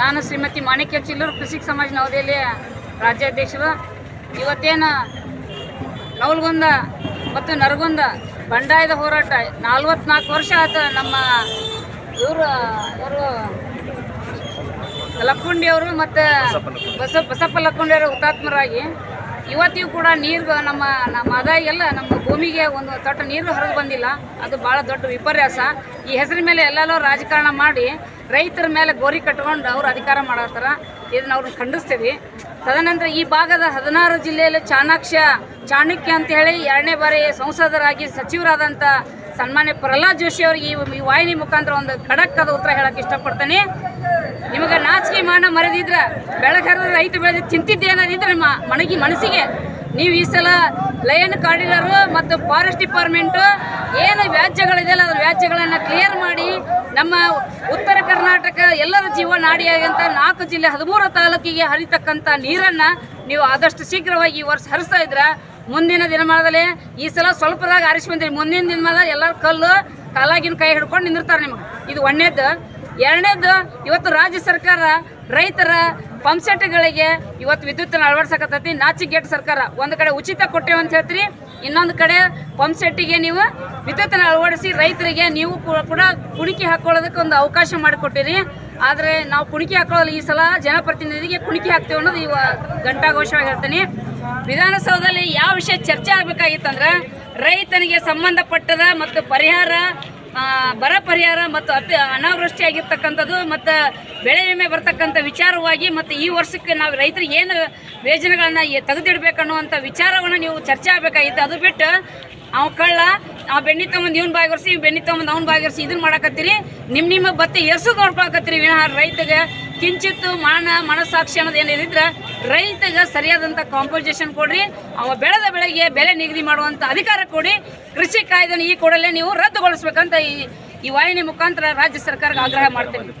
ನಾನು ಶ್ರೀಮತಿ ಮಾಣಿಕ್ಯ ಚಿಲ್ಲೂರು ಕೃಷಿ ಸಮಾಜ ನವದೆಹಲಿಯ ರಾಜ್ಯಾಧ್ಯಕ್ಷರು. ಇವತ್ತೇನು ನವಲ್ಗೊಂದ ಮತ್ತು ನರಗುಂದ ಬಂಡಾಯದ ಹೋರಾಟ ನಲ್ವತ್ನಾಲ್ಕು ವರ್ಷ ಆತ ನಮ್ಮ ಇವರು ಇವರು ಲಕ್ಕುಂಡಿಯವರು ಮತ್ತು ಬಸ, ಬಸಪ್ಪ ಲಕ್ಕುಂಡಿಯವರು ಹುತಾತ್ಮರಾಗಿ ಇವತ್ತಿಗೂ ಕೂಡ ನೀರು ನಮ್ಮ ನಮ್ಮ ಆದಾಯ ನಮ್ಮ ಭೂಮಿಗೆ ಒಂದು ತೊಟ್ಟ ನೀರು ಹರಿದು ಬಂದಿಲ್ಲ. ಅದು ಭಾಳ ದೊಡ್ಡ ವಿಪರ್ಯಾಸ. ಈ ಹೆಸರಿನ ಮೇಲೆ ಎಲ್ಲೆಲ್ಲೋ ರಾಜಕಾರಣ ಮಾಡಿ ರೈತರ ಮೇಲೆ ಗೋರಿ ಕಟ್ಕೊಂಡು ಅವರು ಅಧಿಕಾರ ಮಾಡತ್ತಾರ. ಇದನ್ನ ಅವ್ರನ್ನ ಖಂಡಿಸ್ತೀವಿ. ತದನಂತರ ಈ ಭಾಗದ ಹದಿನಾರು ಜಿಲ್ಲೆಯಲ್ಲಿ ಚಾಣಾಕ್ಷ, ಚಾಣಕ್ಯ ಅಂತ ಹೇಳಿ ಎರಡನೇ ಬಾರಿ ಸಂಸದರಾಗಿ ಸಚಿವರಾದಂಥ ಸನ್ಮಾನ್ಯ ಪ್ರಹ್ಲಾದ್ ಜೋಶಿ ಅವರಿಗೆ ಈ ವಾಹಿನಿ ಮುಖಾಂತರ ಒಂದು ಖಡಕ್ ಆದ ಉತ್ತರ ಹೇಳಕ್ಕೆ ಇಷ್ಟಪಡ್ತೇನೆ. ನಿಮಗೆ ಮಾನ ಮರೆದಿದ್ರ ಬೆಳಗರದ ರೈತ ಬೆಳೆದ ತಿಂತಿದ್ದೇನದಿದ್ರೆ ಮ ಮನಗಿ ಮನಸ್ಸಿಗೆ. ನೀವು ಈ ಸಲ ಲಯನ್ ಕಾರ್ಡಿಲರು ಮತ್ತು ಫಾರೆಸ್ಟ್ ಡಿಪಾರ್ಟ್ಮೆಂಟು ಏನು ವ್ಯಾಜ್ಯಗಳಿದೆಯಲ್ಲ ಅದ್ರ ವ್ಯಾಜ್ಯಗಳನ್ನು ಕ್ಲಿಯರ್ ಮಾಡಿ ನಮ್ಮ ಉತ್ತರ ಕರ್ನಾಟಕ ಎಲ್ಲರ ಜೀವ ನಾಡಿಯಾಗಂತ ನಾಲ್ಕು ಜಿಲ್ಲೆ ಹದಿಮೂರು ತಾಲೂಕಿಗೆ ಹರಿತಕ್ಕಂಥ ನೀರನ್ನು ನೀವು ಆದಷ್ಟು ಶೀಘ್ರವಾಗಿ ಈ ವರ್ಷ ಹರಿಸ್ತಾ ಇದ್ರೆ ಮುಂದಿನ ದಿನಮಾನದಲ್ಲಿ ಈ ಸಲ ಸ್ವಲ್ಪದಾಗ ಆರಿಸಿ ಬಂದಿರಿ. ಮುಂದಿನ ದಿನಮಾನ ಎಲ್ಲರ ಕಲ್ಲು ಕಾಲಾಗಿನ ಕೈ ಹಿಡ್ಕೊಂಡು ನಿಂದಿರ್ತಾರೆ ನಿಮಗೆ. ಇದು ಒಂದೇದ್ದು ಎರಡನೇದು, ಇವತ್ತು ರಾಜ್ಯ ಸರ್ಕಾರ ರೈತರ ಪಂಪ್ಸೆಟ್ಗಳಿಗೆ ಇವತ್ತು ವಿದ್ಯುತ್ತನ್ನು ಅಳವಡಿಸಕತ್ತೈತಿ. ನಾಚಿಗೇಟ್ ಸರ್ಕಾರ, ಒಂದು ಕಡೆ ಉಚಿತ ಕೊಟ್ಟೆವು ಅಂತ ಹೇಳ್ತೀರಿ, ಇನ್ನೊಂದು ಕಡೆ ಪಂಪ್ಸೆಟ್ಟಿಗೆ ನೀವು ವಿದ್ಯುತ್ತನ್ನು ಅಳವಡಿಸಿ ರೈತರಿಗೆ ನೀವು ಕೂಡ ಕುಣಿಕೆ ಹಾಕೊಳ್ಳೋದಕ್ಕೆ ಒಂದು ಅವಕಾಶ ಮಾಡಿಕೊಟ್ಟಿರಿ. ಆದರೆ ನಾವು ಕುಣಿಕೆ ಹಾಕೊಳ್ಳೋಲ್ಲ ಈ ಸಲ ಜನಪ್ರತಿನಿಧಿಗೆ ಕುಣಿಕೆ ಹಾಕ್ತೇವೆ ಅನ್ನೋದು ಇವ ಘಂಟಾಘೋಷವಾಗಿ ಹೇಳ್ತೀನಿ. ವಿಧಾನಸೌಧದಲ್ಲಿ ಯಾವ ವಿಷಯ ಚರ್ಚೆ ಆಗಬೇಕಾಗಿತ್ತಂದ್ರೆ, ರೈತನಿಗೆ ಸಂಬಂಧಪಟ್ಟದ ಮತ್ತು ಪರಿಹಾರ ಬರ ಪರಿಹಾರ ಮತ್ತು ಅತಿ ಅನಾವೃಷ್ಟಿಯಾಗಿರ್ತಕ್ಕಂಥದ್ದು ಮತ್ತು ಬೆಳೆ ವಿಮೆ ಬರ್ತಕ್ಕಂಥ ವಿಚಾರವಾಗಿ ಮತ್ತು ಈ ವರ್ಷಕ್ಕೆ ನಾವು ರೈತರಿಗೆ ಏನು ಯೋಜನೆಗಳನ್ನು ತೆಗೆದಿಡಬೇಕನ್ನುವಂಥ ವಿಚಾರವನ್ನು ನೀವು ಚರ್ಚೆ ಆಗಬೇಕಾಗಿತ್ತು. ಅದು ಬಿಟ್ಟು ಅವ್ ಕಳ್ಳ, ಆ ಬೆಣ್ಣಿ ತೊಗೊಂಬಂದು ಇವ್ನ ಬಾಗಿರ್ಸಿ ಬೆಣ್ಣಿ ತೊಗೊಂಬಂದು ಅವ್ನು ಬಾಗಿರ್ಸಿ ಇದನ್ನ ಮಾಡಕತ್ತೀರಿ. ನಿಮ್ಮ ನಿಮ್ಮ ಬತ್ತೆ ಎಸು ನೋಡ್ಕೊಳಕತ್ತೀರಿ. ವಿನಃ ರೈತಗೆ ಕಿಂಚಿತ್ತು ಮಾನ ಮನಸ್ಸಾಕ್ಷಿ ಅನ್ನೋದು ಏನಿದ್ರೆ ರೈತಗೆ ಸರಿಯಾದಂಥ ಕಾಂಪೋಸಿಷನ್ ಕೊಡ್ರಿ, ಅವ ಬೆಳೆದ ಬೆಳೆಗೆ ಬೆಲೆ ನಿಗದಿ ಮಾಡುವಂಥ ಅಧಿಕಾರ ಕೊಡಿ, ಕೃಷಿ ಕಾಯ್ದೆನ ಈ ಕೂಡಲೇ ನೀವು ರದ್ದುಗೊಳಿಸ್ಬೇಕಂತ ಈ ಈ ವಾಹಿನಿ ಮುಖಾಂತರ ರಾಜ್ಯ ಸರ್ಕಾರಕ್ಕೆ ಆಗ್ರಹ ಮಾಡ್ತೇನೆ.